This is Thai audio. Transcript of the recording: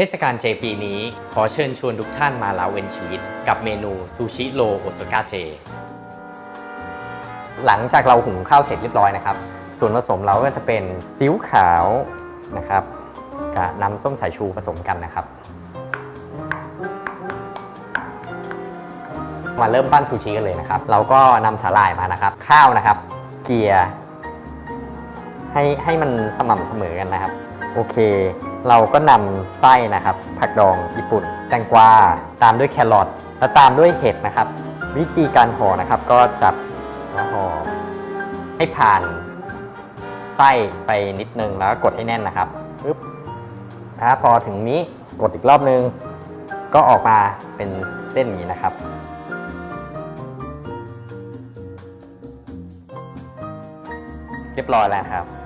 เทศกาลเจปีนี้ขอเชิญชวนทุกท่านมาละเวนชีวิต กับเมนูซูชิโรโอซาก้าเจ หลังจากเราหุงข้าวเสร็จเรียบร้อยนะครับ ส่วนผสมเราก็จะเป็นซีอิ๊วขาวนะครับกับน้ำส้มสายชูผสมกันนะครับ มาเริ่มปั้นซูชิกันเลยนะครับ เราก็นำสาหร่ายมานะครับ ข้าวนะครับ เกลียร์ ให้ให้มันสม่ำเสมอกันนะครับ โอเค เราก็นำไส้นะครับ ผักดองญี่ปุ่น แตงกวาตามด้วยแครอทแล้วตามด้วยเห็ดนะครับ วิธีการห่อนะครับก็จับแล้วห่อให้ผ่านไส้ไปนิดนึงแล้วกดให้แน่นนะครับปึ๊บนะพอถึงนี้กดอีกรอบนึง ก็ออกมาเป็นเส้นนี้นะครับเรียบร้อยแล้วครับ